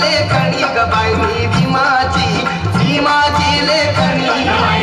लेखणी ग भीमाची भीमाची लेखणी.